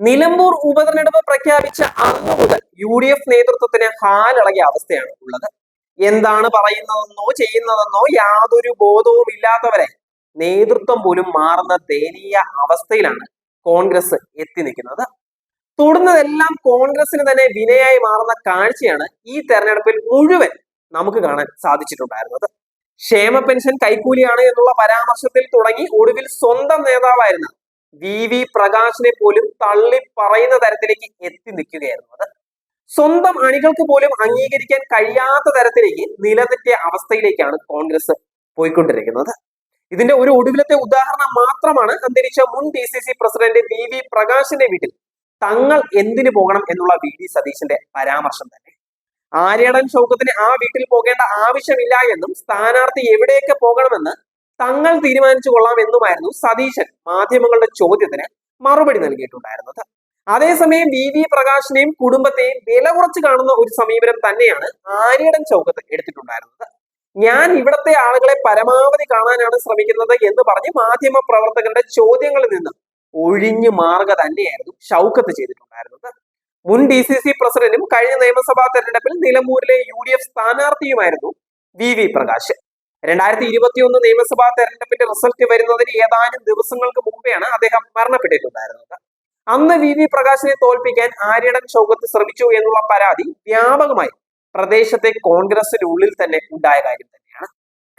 നിലമ്പൂർ ഉപതെരഞ്ഞെടുപ്പ് പ്രഖ്യാപിച്ച അന്നു മുതൽ യു ഡി എഫ് നേതൃത്വത്തിന് ഹാലിളകിയ അവസ്ഥയാണ് ഉള്ളത്. എന്താണ് പറയുന്നതെന്നോ ചെയ്യുന്നതെന്നോ യാതൊരു ബോധവും ഇല്ലാത്തവരെ നേതൃത്വം പോലും മാറുന്ന ദയനീയ അവസ്ഥയിലാണ് കോൺഗ്രസ് എത്തി നിൽക്കുന്നത്. തുടർന്നതെല്ലാം കോൺഗ്രസിന് തന്നെ വിനയായി മാറുന്ന കാഴ്ചയാണ് ഈ തെരഞ്ഞെടുപ്പിൽ മുഴുവൻ നമുക്ക് കാണാൻ സാധിച്ചിട്ടുണ്ടായിരുന്നത്. ക്ഷേമ പെൻഷൻ കൈക്കൂലിയാണ് എന്നുള്ള പരാമർശത്തിൽ തുടങ്ങി ഒടുവിൽ സ്വന്തം നേതാവായിരുന്ന വി വി പ്രകാശിനെ പോലും തള്ളി പറയുന്ന തരത്തിലേക്ക് എത്തി നിൽക്കുകയായിരുന്നു അത്. സ്വന്തം അണികൾക്ക് പോലും അംഗീകരിക്കാൻ കഴിയാത്ത തരത്തിലേക്ക് നിലതെറ്റിയ അവസ്ഥയിലേക്കാണ് കോൺഗ്രസ് പോയിക്കൊണ്ടിരിക്കുന്നത്. ഇതിന്റെ ഒരു ഒടുവിലത്തെ ഉദാഹരണം മാത്രമാണ് അന്തരിച്ച മുൻ D C C president V V പ്രകാശിന്റെ വീട്ടിൽ തങ്ങൾ എന്തിനു പോകണം എന്നുള്ള വി ഡി സതീശന്റെ പരാമർശം തന്നെ. ആര്യടൻ ശൗക്കത്തിന് ആ വീട്ടിൽ പോകേണ്ട ആവശ്യമില്ല എന്നും സ്ഥാനാർത്ഥി എവിടെയൊക്കെ പോകണമെന്ന് തങ്ങൾ തീരുമാനിച്ചു കൊള്ളാം എന്നുമായിരുന്നു സതീശൻ മാധ്യമങ്ങളുടെ ചോദ്യത്തിന് മറുപടി നൽകിയിട്ടുണ്ടായിരുന്നത്. അതേസമയം വി വി പ്രകാശിനെയും കുടുംബത്തെയും വില കുറച്ച് കാണുന്ന ഒരു സമീപനം തന്നെയാണ് ആര്യടൻ ചൗക്കത്ത് എടുത്തിട്ടുണ്ടായിരുന്നത്. ഞാൻ ഇവിടത്തെ ആളുകളെ പരമാവധി കാണാനാണ് ശ്രമിക്കുന്നത് എന്ന് പറഞ്ഞ് മാധ്യമ പ്രവർത്തകരുടെ ചോദ്യങ്ങളിൽ നിന്ന് ഒഴിഞ്ഞു മാറുക തന്നെയായിരുന്നു ഷൗക്കത്ത് ചെയ്തിട്ടുണ്ടായിരുന്നത്. മുൻ ഡി സി സി പ്രസിഡന്റും കഴിഞ്ഞ നിയമസഭാ തെരഞ്ഞെടുപ്പിൽ നിലമ്പൂരിലെ യു ഡി എഫ് സ്ഥാനാർത്ഥിയുമായിരുന്നു വി വി പ്രകാശ്. രണ്ടായിരത്തി ഇരുപത്തിയൊന്ന് നിയമസഭാ തെരഞ്ഞെടുപ്പിന്റെ റിസൾട്ട് വരുന്നതിന് ഏതാനും ദിവസങ്ങൾക്ക് മുമ്പെയാണ് അദ്ദേഹം മരണപ്പെട്ടിട്ടുണ്ടായിരുന്നത്. അന്ന് വി. വി. പ്രകാശിനെ തോൽപ്പിക്കാൻ ആര്യടൻ ഷൗക്കത്ത് ശ്രമിച്ചു എന്നുള്ള പരാതി വ്യാപകമായി പ്രദേശത്തെ കോൺഗ്രസിനുള്ളിൽ തന്നെ ഉണ്ടായ കാര്യം തന്നെയാണ്.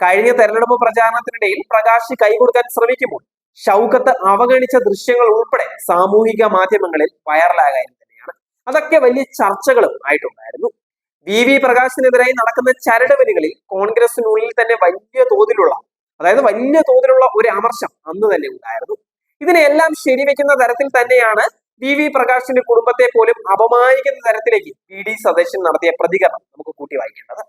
കഴിഞ്ഞ തെരഞ്ഞെടുപ്പ് പ്രചാരണത്തിനിടയിൽ പ്രകാശ് കൈകൊടുക്കാൻ ശ്രമിക്കുമ്പോൾ ഷൗക്കത്ത് അവഗണിച്ച ദൃശ്യങ്ങൾ ഉൾപ്പെടെ സാമൂഹിക മാധ്യമങ്ങളിൽ വൈറലായ കാര്യം തന്നെയാണ്. അതൊക്കെ വലിയ ചർച്ചകളും ആയിട്ടുണ്ടായിരുന്നു. വി വി പ്രകാശിനെതിരായി നടക്കുന്ന ചരടുവലികളിൽ കോൺഗ്രസിനുള്ളിൽ തന്നെ വലിയ തോതിലുള്ള അതായത് വലിയ തോതിലുള്ള ഒരു അമർശം അന്ന് തന്നെ ഉണ്ടായിരുന്നു. ഇതിനെല്ലാം ശരിവെക്കുന്ന തരത്തിൽ തന്നെയാണ് വി വി പ്രകാശിന്റെ കുടുംബത്തെ പോലും അപമാനിക്കുന്ന തരത്തിലേക്ക് വി ഡി സതീശൻ നടത്തിയ പ്രതികരണം നമുക്ക് കൂട്ടി വായിക്കേണ്ടത്.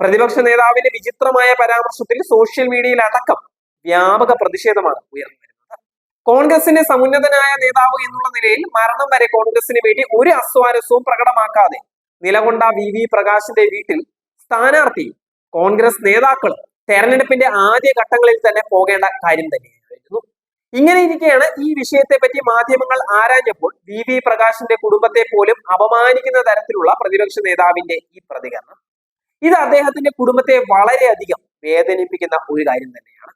പ്രതിപക്ഷ നേതാവിന്റെ വിചിത്രമായ പരാമർശത്തിൽ സോഷ്യൽ മീഡിയയിൽ അടക്കം വ്യാപക പ്രതിഷേധമാണ് ഉയർന്നു വരുന്നത്. കോൺഗ്രസിന്റെ സമുന്നതനായ നേതാവ് എന്നുള്ള നിലയിൽ മരണം വരെ കോൺഗ്രസിന് വേണ്ടി ഒരു അസ്വാരസ്യവും പ്രകടമാക്കാതെ നിലകൊണ്ട വി വി പ്രകാശിന്റെ വീട്ടിൽ സ്ഥാനാർത്ഥി കോൺഗ്രസ് നേതാക്കൾ തെരഞ്ഞെടുപ്പിന്റെ ആദ്യ ഘട്ടങ്ങളിൽ തന്നെ പോകേണ്ട കാര്യം തന്നെയായിരുന്നു. ഇങ്ങനെ ഇരിക്കെയാണ് ഈ വിഷയത്തെ പറ്റി മാധ്യമങ്ങൾ ആരാഞ്ഞപ്പോൾ വി വി പ്രകാശിന്റെ കുടുംബത്തെ പോലും അപമാനിക്കുന്ന തരത്തിലുള്ള പ്രതിപക്ഷ നേതാവിന്റെ ഈ പ്രതികരണം. ഇത് അദ്ദേഹത്തിന്റെ കുടുംബത്തെ വളരെയധികം വേദനിപ്പിക്കുന്ന ഒരു കാര്യം തന്നെയാണ്.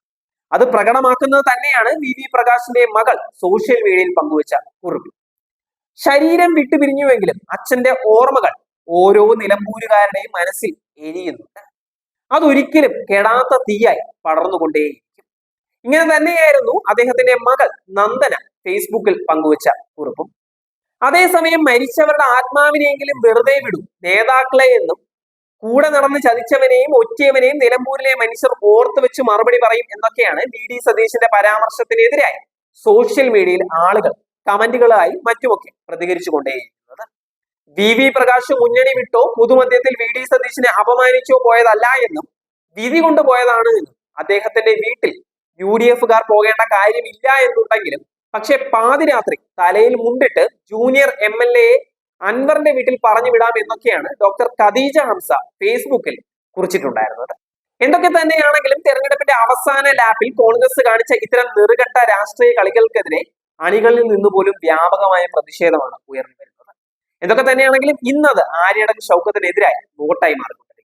അത് പ്രകടമാക്കുന്നത് തന്നെയാണ് വി വി പ്രകാശിന്റെ മകൾ സോഷ്യൽ മീഡിയയിൽ പങ്കുവച്ച കുറിപ്പ്. ശരീരം വിട്ടുപിരിഞ്ഞുവെങ്കിലും അച്ഛന്റെ ഓർമ്മകൾ ഓരോ നിലമ്പൂരുകാരുടെയും മനസ്സിൽ എരിയുന്നുണ്ട് അതൊരിക്കലും കെടാത്ത തീയായി പടർന്നുകൊണ്ടേയിരിക്കും. ഇങ്ങനെ തന്നെയായിരുന്നു അദ്ദേഹത്തിന്റെ മകൾ നന്ദന ഫേസ്ബുക്കിൽ പങ്കുവച്ച കുറിപ്പും. അതേസമയം മരിച്ചവരുടെ ആത്മാവിനെയെങ്കിലും വെറുതെ വിടും നേതാക്കളെ എന്നും കൂടെ നടന്ന് ചതിച്ചവനെയും ഒറ്റയവനെയും നിലമ്പൂരിലെ മനുഷ്യർ ഓർത്തു വെച്ച് മറുപടി പറയും എന്നൊക്കെയാണ് വി. ഡി. സതീശന്റെ പരാമർശത്തിനെതിരായി സോഷ്യൽ മീഡിയയിൽ ആളുകൾ കമന്റുകളായി മറ്റുമൊക്കെ പ്രതികരിച്ചുകൊണ്ടേയിരിക്കുന്നത് വി വി പ്രകാശ് മുന്നണി വിട്ടോ? പുതുമധ്യത്തിൽ വി ഡി സതീശിനെ അപമാനിച്ചോ പോയതല്ല എന്നും വിധി കൊണ്ടുപോയതാണ് എന്നും അദ്ദേഹത്തിന്റെ വീട്ടിൽ യു ഡി എഫുകാർ പോകേണ്ട കാര്യമില്ല എന്നുണ്ടെങ്കിലും പക്ഷെ പാതിരാത്രി തലയിൽ മുണ്ടിട്ട് ജൂനിയർ എം എൽ എ അൻവറിന്റെ വീട്ടിൽ പറഞ്ഞു വിടാം എന്നൊക്കെയാണ് ഡോക്ടർ ഖദീജ ഹംസ ഫേസ്ബുക്കിൽ കുറിച്ചിട്ടുണ്ടായിരുന്നത്. എന്തൊക്കെ തന്നെയാണെങ്കിലും തെരഞ്ഞെടുപ്പിന്റെ അവസാന ലാപ്പിൽ കോൺഗ്രസ് കാണിച്ച ഇത്തരം നെറുകെട്ട രാഷ്ട്രീയ കളികൾക്കെതിരെ അണികളിൽ നിന്ന് പോലും വ്യാപകമായ പ്രതിഷേധമാണ് ഉയർന്നു എന്തൊക്കെ തന്നെയാണെങ്കിലും ഇന്നത് ആര്യടക്ക് ഷൗക്കത്തിനെതിരായി വോട്ടായി മാറുന്നു.